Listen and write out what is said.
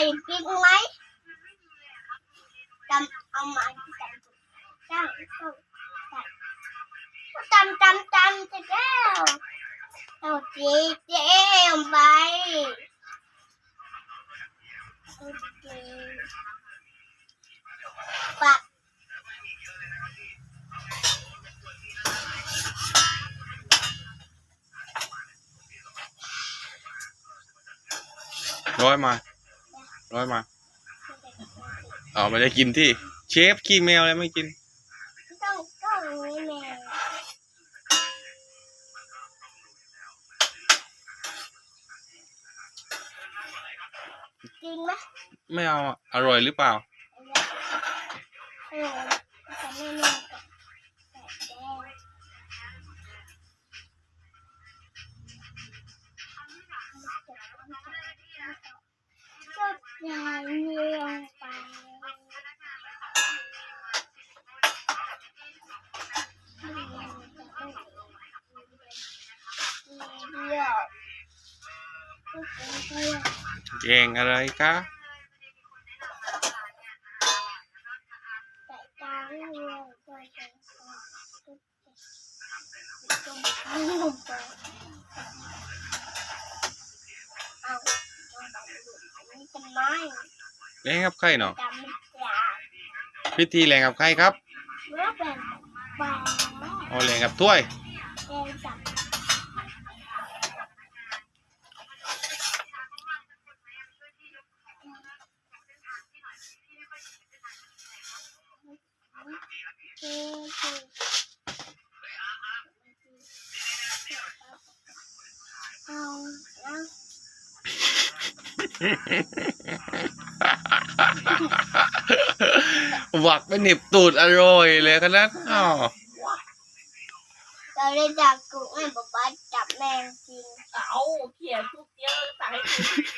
này kia con mấy? Trăm, ông mà trăm trăm trăm trăm trăm trăm trăm chị chị ông bay bạn rồi mà ร้อยมาร้อยมาเอาไม่ได้กินที่ เชฟขี้แมวอะไรไม่กิน ต้องต้องนี้แม่จริงไหมไม่เอาอะอร่อยหรือเปล่า เออแต่ไม่ เลี้ยงไปเดี๋ยวก็เป็นเพื่อนแกงอะไรคะแต่ตาไม่เลี้ยงก็จะ แรงกับไข่เนาะจำไม่ได้พิธีแรงกับไข่ครับเมื่อเป็นปลาเอาแรงกับถ้วยแดงจับเอาเอา หวักไปหนิบตูดอร่อยเลยขนาดอ้าวเราได้จับกุ้งให้ป๊าป๊าจับแมงจริง เอาเขี่ยทุกเยอะสั่งให้กิน